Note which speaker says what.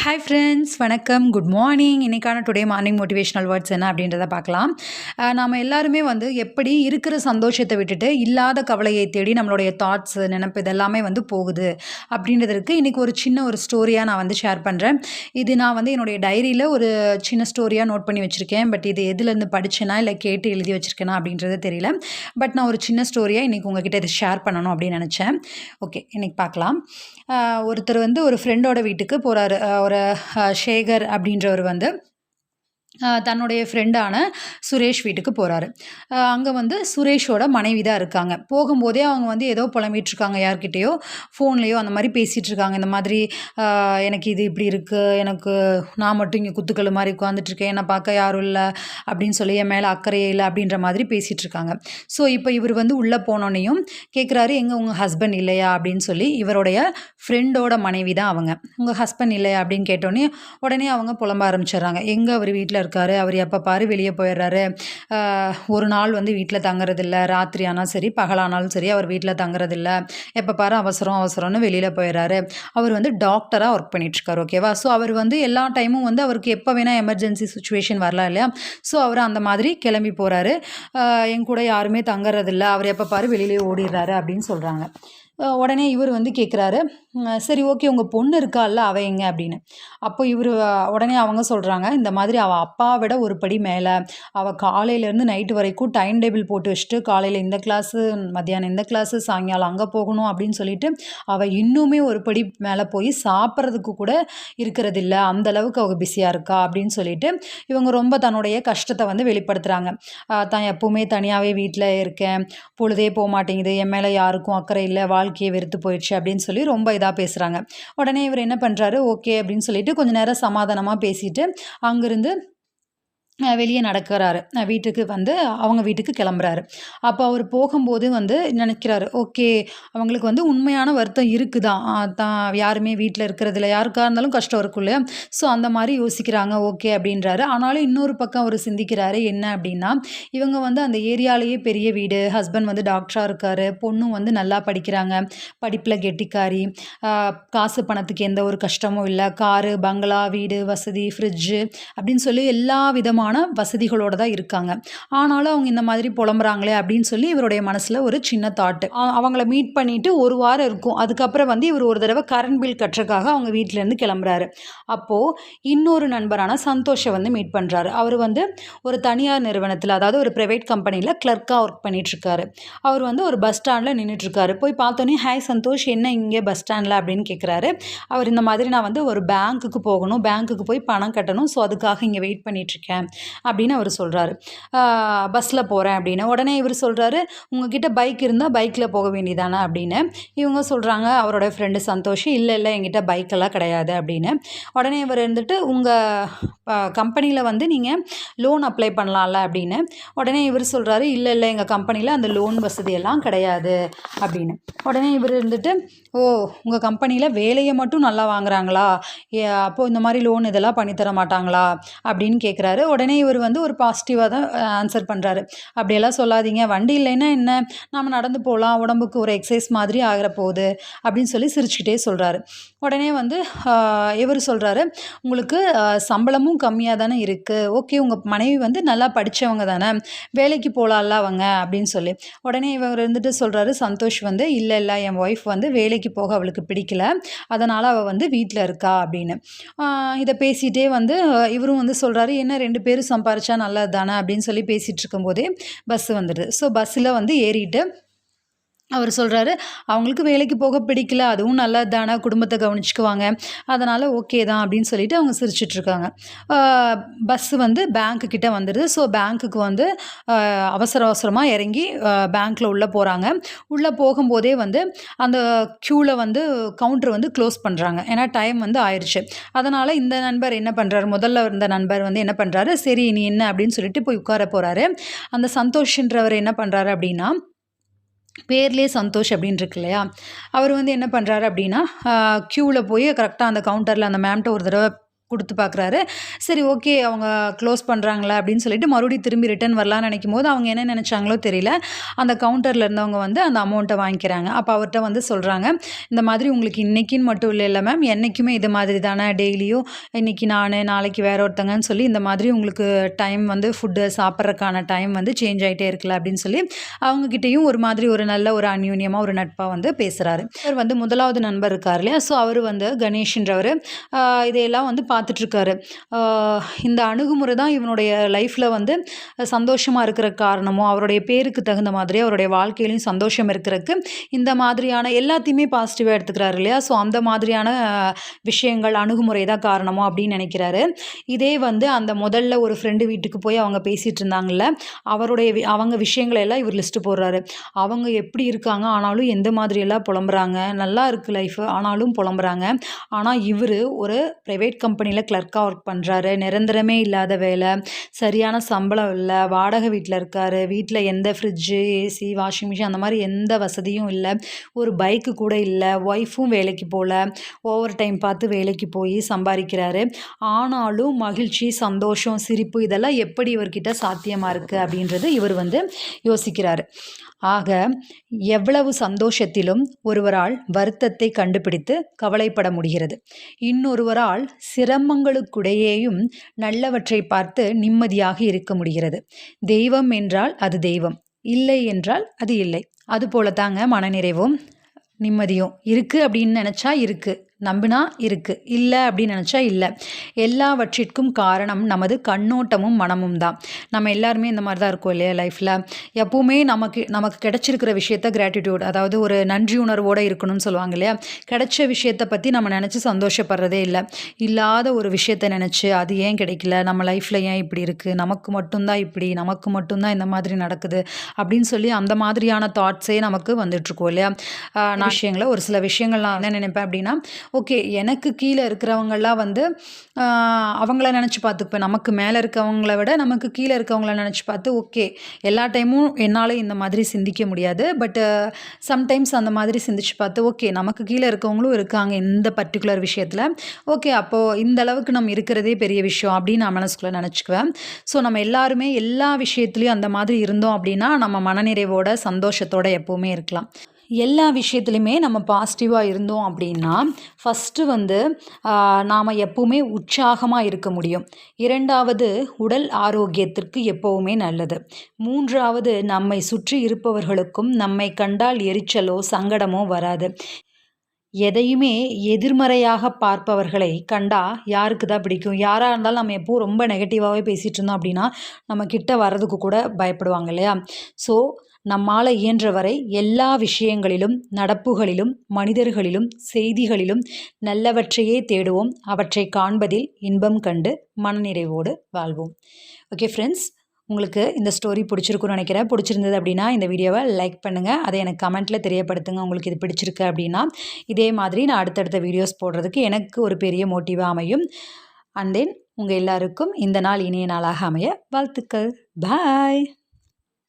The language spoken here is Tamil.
Speaker 1: ஹாய் ஃப்ரெண்ட்ஸ் வணக்கம். குட் மார்னிங் இன்றைக்கான டுடே மார்னிங் மோட்டிவேஷனல் வேர்ட்ஸ் என்ன அப்படின்றத பார்க்கலாம். நாம் எல்லாருமே வந்து எப்படி இருக்கிற சந்தோஷத்தை விட்டுட்டு இல்லாத கவலையை தேடி நம்மளுடைய தாட்ஸ் நினைப்பு இதெல்லாமே வந்து போகுது அப்படின்றதுக்கு இன்றைக்கி ஒரு சின்ன ஒரு ஸ்டோரியாக நான் வந்து ஷேர் பண்ணுறேன் இது நான் வந்து என்னுடைய டைரியில் ஒரு சின்ன ஸ்டோரியாக நோட் பண்ணி வச்சுருக்கேன். பட் இது எதுலேருந்து படிச்சேனா இல்லை கேட்டு எழுதி வச்சுருக்கேனா அப்படின்றது தெரியல. பட் நான் ஒரு சின்ன ஸ்டோரியாக இன்றைக்கி உங்ககிட்ட இதை ஷேர் பண்ணணும் அப்படின்னு நினச்சேன். ஓகே இன்றைக்கி பார்க்கலாம். ஒருத்தர் வந்து ஒரு ஃப்ரெண்டோட வீட்டுக்கு போகிறாரு ஒரு சேகர் அப்படின்றவர் வந்து தன்னுடைய ஃப்ரெண்டான சுரேஷ் வீட்டுக்கு போகிறாரு அங்கே வந்து சுரேஷோட மனைவி தான் இருக்காங்க. போகும்போதே அவங்க வந்து ஏதோ புலம்பிகிட்ருக்காங்க யார்கிட்டேயோ ஃபோன்லேயோ அந்த மாதிரி பேசிகிட்டு இருக்காங்க. இந்த மாதிரி எனக்கு இது இப்படி இருக்குது எனக்கு நான் மட்டும் இங்கே குத்துக்கள் மாதிரி உட்காந்துட்ருக்கேன் என்னை பார்க்க யாரும் இல்லை அப்படின்னு சொல்லி என் மேலே அக்கறையே இல்லை அப்படின்ற மாதிரி பேசிகிட்டு இருக்காங்க. ஸோ இப்போ இவர் வந்து உள்ளே போனோன்னையும் கேட்குறாரு எங்கே உங்கள் ஹஸ்பண்ட் இல்லையா? அப்படின்னு சொல்லி இவருடைய ஃப்ரெண்டோட மனைவி தான் அவங்க. உங்கள் ஹஸ்பண்ட் இல்லையா? அப்படின்னு கேட்டோன்னே உடனே அவங்க புலம்ப ஆரம்பிச்சிடுறாங்க. எங்கே அவர் வீட்டில் இருக்காரு. அவர் எப்போ பாரு வெளியே போயிடுறாரு. ஒரு நாள் வந்து வீட்டில் தங்குறதில்ல. ராத்திரி ஆனால் சரி பகலானாலும் சரி அவர் வீட்டில் தங்குறதில்ல. எப்போ பாரு அவசரம் அவசரம்னு வெளியில் போயிடுறாரு. அவர் வந்து டாக்டராக ஒர்க் பண்ணிட்டுருக்காரு ஓகேவா ஸோ அவர் வந்து எல்லா டைமும் வந்து அவருக்கு எப்போ வேணால் எமர்ஜென்சி சுச்சுவேஷன் வரலாம் இல்லையா? ஸோ அவர் அந்த மாதிரி கிளம்பி போகிறாரு என் கூட யாருமே தங்குறதில்ல. அவர் எப்போ பாரு வெளியிலே ஓடிடுறாரு அப்படின்னு சொல்கிறாங்க உடனே இவர் வந்து கேட்குறாரு சரி ஓகே உங்கள் பொண்ணு இருக்கால்ல அவ எங்க? அப்படின்னு. அப்போ இவர் உடனே அவங்க சொல்கிறாங்க இந்த மாதிரி அவள் அப்பாவை விட ஒரு படி மேலே. அவள் காலையிலேருந்து நைட்டு வரைக்கும் டைம் டேபிள் போட்டு வச்சுட்டு காலையில் இந்த கிளாஸு மத்தியானம் இந்த கிளாஸு சாயங்காலம் அங்கே போகணும் அப்படின்னு சொல்லிட்டு அவள் இன்னுமே ஒரு படி மேலே போய் சாப்பிட்றதுக்கு கூட இருக்கிறதில்ல. அந்த அளவுக்கு அவள் பிஸியாக இருக்கா? அப்படின்னு சொல்லிட்டு இவங்க ரொம்ப தன்னுடைய கஷ்டத்தை வந்து வெளிப்படுத்துகிறாங்க தான் எப்போவுமே தனியாகவே வீட்டில் இருக்கேன். பொழுதே போக மாட்டேங்குது என் மேலே யாருக்கும் அக்கறை இல்லை. வாழ் வாழ்க்கையை வெறுத்து போயிடுச்சு அப்படின்னு சொல்லி ரொம்ப இதாக பேசுகிறாங்க உடனே இவர் என்ன பண்ணுறாரு ஓகே அப்படின்னு சொல்லிட்டு கொஞ்சம் நேரம் சமாதானமாக பேசிட்டு அங்கேருந்து வெளியே நடக்கிறாரு. வீட்டுக்கு வந்து அவங்க வீட்டுக்கு கிளம்புறாரு. அப்போ அவர் போகும்போது வந்து நினைக்கிறாரு ஓகே அவங்களுக்கு வந்து உண்மையான வருத்தம் இருக்குதான் தான் யாருமே வீட்டில் இருக்கிறதில்ல யாருக்காக இருந்தாலும் கஷ்டம் இருக்கும் இல்லையா? ஸோ அந்த மாதிரி யோசிக்கிறாங்க. ஓகே அப்படின்றாரு. ஆனாலும் இன்னொரு பக்கம் அவர் சிந்திக்கிறாரு என்ன அப்படின்னா இவங்க வந்து அந்த ஏரியாலேயே பெரிய வீடு. ஹஸ்பண்ட் வந்து டாக்டராக இருக்காரு. பொண்ணும் வந்து நல்லா படிக்கிறாங்க. படிப்பில் கெட்டிக்காரி. காசு பணத்துக்கு எந்த ஒரு கஷ்டமும் இல்லை. காரு பங்களா வீடு வசதி ஃப்ரிட்ஜு அப்படின்னு சொல்லி எல்லா விதமான வசதிகளோட தான் இருக்காங்க. ஆனாலும் அவங்க இந்த மாதிரி புலம்புறாங்களே அப்படின்னு சொல்லி இவருடைய மனசில் ஒரு சின்ன தாட்டு அவங்கள மீட் பண்ணிட்டு ஒரு வாரம் இருக்கும். அதுக்கப்புறம் வந்து இவர் ஒரு தடவை கரண்ட் பில் கட்டுறதுக்காக அவங்க வீட்டிலேருந்து கிளம்புறாரு. அப்போது இன்னொரு நண்பரான சந்தோஷை வந்து மீட் பண்ணுறாரு அவர் வந்து ஒரு தனியார் நிறுவனத்தில் அதாவது ஒரு ப்ரைவேட் கம்பெனியில் கிளர்க்காக ஒர்க் பண்ணிகிட்ருக்காரு அவர் வந்து ஒரு பஸ் ஸ்டாண்டில் நின்றுட்டுருக்காரு போய் பார்த்தோன்னே ஹாய் சந்தோஷ் என்ன இங்கே பஸ் ஸ்டாண்டில் அப்படின்னு கேட்குறாரு அவர் இந்த மாதிரி நான் வந்து ஒரு பேங்க்குக்கு போகணும். பேங்க்குக்கு போய் பணம் கட்டணும். ஸோ அதுக்காக இங்கே வெயிட் பண்ணிகிட்ருக்கேன் அப்படின்னு அவர் சொல்கிறாரு பஸ்ஸில் போகிறேன் அப்படின்னு. உடனே இவர் சொல்கிறாரு உங்ககிட்ட பைக் இருந்தால் பைக்கில் போக வேண்டியதானே? அப்படின்னு. இவங்க சொல்கிறாங்க அவரோட ஃப்ரெண்டு சந்தோஷ் இல்லை இல்லை எங்கிட்ட பைக்கெல்லாம் கிடையாது அப்படின்னு. உடனே இவர் இருந்துட்டு உங்கள் கம்பெனியில் வந்து நீங்கள் லோன் அப்ளை பண்ணலாம்ல? அப்படின்னு. உடனே இவர் சொல்கிறாரு இல்லை இல்லை எங்கள் கம்பெனியில் அந்த லோன் வசதியெல்லாம் கிடையாது அப்படின்னு. உடனே இவர் இருந்துட்டு ஓ உங்கள் கம்பெனியில் வேலையை மட்டும் நல்லா வாங்குறாங்களா? ஏ அப்போது இந்த மாதிரி லோன் இதெல்லாம் பண்ணித்தர மாட்டாங்களா? அப்படின்னு கேட்குறாரு உடனே உடனே இவர் வந்து ஒரு பாசிட்டிவாக தான் ஆன்சர் பண்ணுறாரு அப்படியெல்லாம் சொல்லாதீங்க. வண்டி இல்லைன்னா என்ன? நம்ம நடந்து போகலாம் உடம்புக்கு ஒரு எக்ஸசைஸ் மாதிரி ஆகிற போகுது. அப்படின்னு சொல்லி சிரிச்சுக்கிட்டே சொல்கிறாரு உடனே வந்து இவர் சொல்கிறாரு உங்களுக்கு சம்பளமும் கம்மியாக தானே இருக்குது ஓகே உங்கள் மனைவி வந்து நல்லா படித்தவங்க தானே. வேலைக்கு போகலாம்ல அவங்க. அப்படின்னு சொல்லி. உடனே இவர் இருந்துட்டு சொல்கிறாரு சந்தோஷ் வந்து இல்லை இல்லை என் ஒய்ஃப் வந்து வேலைக்கு போக அவளுக்கு பிடிக்கல. அதனால் அவள் வந்து வீட்டில் இருக்கா. அப்படின்னு. இதை பேசிகிட்டே வந்து இவரும் வந்து சொல்கிறாரு என்ன ரெண்டு பேரும் சம்பாரிச்சா நல்லது தானே அப்படின்னு சொல்லி பேசிகிட்டு இருக்கும்போதே பஸ் வந்துடுது. ஸோ பஸ்ஸில் வந்து ஏறிட்டு அவர் சொல்கிறாரு அவங்களுக்கு வேலைக்கு போக பிடிக்கல அதுவும் நல்லது தானே குடும்பத்தை கவனிச்சுக்குவாங்க. அதனால் ஓகே தான் அப்படின்னு சொல்லிட்டு அவங்க சிரிச்சிட்ருக்காங்க. பஸ்ஸு வந்து பேங்க்கு கிட்டே வந்துடுது ஸோ பேங்க்குக்கு வந்து அவசர அவசரமாக இறங்கி பேங்க்கில் உள்ளே போகிறாங்க உள்ளே போகும்போதே வந்து அந்த க்யூவில் வந்து கவுண்டர் வந்து க்ளோஸ் பண்ணுறாங்க ஏன்னா டைம் வந்து ஆயிடுச்சு அதனால் இந்த நண்பர் என்ன பண்ணுறாரு முதல்ல இருந்த நண்பர் வந்து என்ன பண்ணுறாரு சரி நீ என்ன? அப்படின்னு சொல்லிட்டு போய் உட்கார போகிறாரு அந்த சந்தோஷ்ன்றவர் என்ன பண்ணுறாரு அப்படின்னா பேர்லேயே சந்தோஷ் அப்படின்னு இருக்கு இல்லையா அவர் வந்து என்ன பண்ணுறாரு அப்படின்னா க்யூவில் போய் கரெக்டாக அந்த கவுண்டரில் அந்த மேம்கிட்ட ஒரு தடவை கொடுத்து பார்க்குறாரு. சரி ஓகே அவங்க க்ளோஸ் பண்ணுறாங்களா அப்படின்னு சொல்லிட்டு மறுபடியும் திரும்பி ரிட்டர்ன் வரலான்னு நினைக்கும் போது அவங்க என்ன நினச்சாங்களோ தெரியல. அந்த கவுண்டரில் இருந்தவங்க வந்து அந்த அமௌண்ட்டை வாங்கிக்கிறாங்க. அப்போ அவர்கிட்ட வந்து சொல்கிறாங்க இந்த மாதிரி உங்களுக்கு இன்றைக்கின்னு மட்டும் இல்லை இல்லை மேம் என்றைக்குமே இது மாதிரி தானே டெய்லியும் இன்றைக்கி நான் நாளைக்கு வேற ஒருத்தங்கன்னு சொல்லி இந்த மாதிரி உங்களுக்கு டைம் வந்து ஃபுட்டு சாப்பிட்றதுக்கான டைம் வந்து சேஞ்ச் ஆகிட்டே இருக்கல அப்படின்னு சொல்லி அவங்கக்கிட்டேயும் ஒரு மாதிரி ஒரு நல்ல ஒரு அந்யூன்யமாக ஒரு நட்பாக வந்து பேசுகிறாரு அவர் வந்து முதலாவது நண்பர் இருக்கார் இல்லையா? ஸோ அவர் வந்து கணேஷ்ன்றவர். இதையெல்லாம் வந்து பா பார்த்துட்ருக்காரு. இந்த அணுகுமுறை தான் இவனுடைய லைஃப்பில் வந்து சந்தோஷமாக இருக்கிற காரணமும் அவருடைய பேருக்கு தகுந்த மாதிரி அவருடைய வாழ்க்கையிலையும் சந்தோஷம் இருக்கிறதுக்கு இந்த மாதிரியான எல்லாத்தையுமே பாசிட்டிவாக எடுத்துக்கிறாரு இல்லையா? ஸோ அந்த மாதிரியான விஷயங்கள் அணுகுமுறை தான் காரணமோ அப்படின்னு நினைக்கிறாரு. இதே வந்து அந்த முதல்ல ஒரு ஃப்ரெண்டு வீட்டுக்கு போய் அவங்க பேசிகிட்டு இருந்தாங்கல்ல அவருடைய அவங்க விஷயங்களை எல்லாம் இவர் லிஸ்ட்டு போடுறாரு. அவங்க எப்படி இருக்காங்க? ஆனாலும் எந்த மாதிரியெல்லாம் புலம்புறாங்க? நல்லா இருக்குது லைஃப் ஆனாலும் புலம்புறாங்க. ஆனால் இவர் ஒரு ப்ரைவேட் கம்பெனி கம்பெனியில் கிளர்க்காக ஒர்க் பண்ணுறாரு நிரந்தரமே இல்லாத வேலை. சரியான சம்பளம் இல்லை. வாடகை வீட்டில் இருக்கார். வீட்டில் எந்த ஃப்ரிட்ஜு ஏசி வாஷிங் மிஷின் அந்த மாதிரி எந்த வசதியும் இல்லை. ஒரு பைக்கு கூட இல்லை. ஒய்ஃபும் வேலைக்கு போகல ஓவர் டைம் பார்த்து வேலைக்கு போய் சம்பாதிக்கிறாரு. ஆனாலும் மகிழ்ச்சி சந்தோஷம் சிரிப்பு இதெல்லாம் எப்படி இவர்கிட்ட சாத்தியமாக இருக்குது அப்படின்றது இவர் வந்து யோசிக்கிறாரு. ஆக எவ்வளவு சந்தோஷத்திலும் ஒருவரால் வருத்தத்தை கண்டுபிடித்து கவலைப்பட முடிகிறது. இன்னொருவரால் சிரமங்களுக்குடையேயும் நல்லவற்றை பார்த்து நிம்மதியாக இருக்க முடிகிறது. தெய்வம் என்றால் அது தெய்வம் இல்லை என்றால் அது இல்லை. அதுபோல தாங்க மனநிறைவும் நிம்மதியும் இருக்குது அப்படின்னு நினச்சா இருக்குது நம்பினா இருக்குது இல்லை அப்படின்னு நினச்சா இல்லை. எல்லாவற்றிற்கும் காரணம் நமது கண்ணோட்டமும் மனமும் தான். நம்ம எல்லாருமே இந்த மாதிரி தான் இருக்கோம் இல்லையா லைஃப்பில் எப்போவுமே நமக்கு நமக்கு கிடைச்சிருக்கிற விஷயத்த கிராட்டிடியூட் அதாவது ஒரு நன்றி உணர்வோடு இருக்கணும்னு சொல்லுவாங்க இல்லையா? கிடைச்ச விஷயத்தை பற்றி நம்ம நினச்சி சந்தோஷப்படுறதே இல்லை. இல்லாத ஒரு விஷயத்த நினச்சி அது ஏன் கிடைக்கல? நம்ம லைஃப்பில் ஏன் இப்படி இருக்குது நமக்கு மட்டும்தான் இப்படி நமக்கு மட்டும்தான் இந்த மாதிரி நடக்குது அப்படின்னு சொல்லி அந்த மாதிரியான தாட்ஸே நமக்கு வந்துட்டுருக்கோம் இல்லையா? நான் விஷயங்களை ஒரு சில விஷயங்கள் நான் என்ன நினைப்பேன் அப்படின்னா ஓகே எனக்கு கீழே இருக்கிறவங்களாம் வந்து அவங்கள நினச்சி பார்த்துப்பேன். நமக்கு மேலே இருக்கவங்கள விட நமக்கு கீழே இருக்கவங்கள நினச்சி பார்த்து ஓகே எல்லா டைமும் என்னால் இந்த மாதிரி சிந்திக்க முடியாது. பட்டு சம்டைம்ஸ் அந்த மாதிரி சிந்திச்சு பார்த்து ஓகே நமக்கு கீழே இருக்கவங்களும் இருக்காங்க இந்த பர்டிகுலர் விஷயத்தில். ஓகே அப்போது இந்த அளவுக்கு நம்ம இருக்கிறதே பெரிய விஷயம் அப்படின்னு நான் மனசுக்குள்ளே நினச்சிக்குவேன். ஸோ நம்ம எல்லாருமே எல்லா விஷயத்துலையும் அந்த மாதிரி இருந்தோம் அப்படின்னா நம்ம மனநிறைவோட சந்தோஷத்தோடு எப்போவுமே இருக்கலாம். எல்லா விஷயத்துலையுமே நம்ம பாசிட்டிவாக இருந்தோம் அப்படின்னா ஃபஸ்ட்டு வந்து நாம் எப்போவுமே உற்சாகமாக இருக்க முடியும். இரண்டாவது உடல் ஆரோக்கியத்திற்கு எப்போவுமே நல்லது. மூன்றாவது நம்மை சுற்றி இருப்பவர்களுக்கும் நம்மை கண்டால் எரிச்சலோ சங்கடமோ வராது. எதையுமே எதிர்மறையாக பார்ப்பவர்களை கண்டா யாருக்கு தான் பிடிக்கும்? யாராக இருந்தாலும் நம்ம எப்போவும் ரொம்ப நெகட்டிவாகவே பேசிகிட்டு இருந்தோம் அப்படின்னா நம்ம கிட்ட வர்றதுக்கு கூட பயப்படுவாங்க இல்லையா? ஸோ நம்மால் இயன்றவரை எல்லா விஷயங்களிலும் நடப்புகளிலும் மனிதர்களிலும் செய்திகளிலும் நல்லவற்றையே தேடுவோம். அவற்றை காண்பதில் இன்பம் கண்டு மனநிறைவோடு வாழ்வோம். ஓகே ஃப்ரெண்ட்ஸ் உங்களுக்கு இந்த ஸ்டோரி பிடிச்சிருக்குன்னு நினைக்கிறேன். பிடிச்சிருந்தது அப்படின்னா இந்த வீடியோவை லைக் பண்ணுங்கள் அதை எனக்கு கமெண்ட்டில் தெரியப்படுத்துங்க. உங்களுக்கு இது பிடிச்சிருக்கு அப்படின்னா. இதே மாதிரி நான் அடுத்தடுத்த வீடியோஸ் போடுறதுக்கு எனக்கு ஒரு பெரிய மோட்டிவாக அமையும். அண்ட் தென் உங்கள் எல்லாருக்கும் இந்த நாள் இனிய நாளாக அமைய வாழ்த்துக்கள். பாய்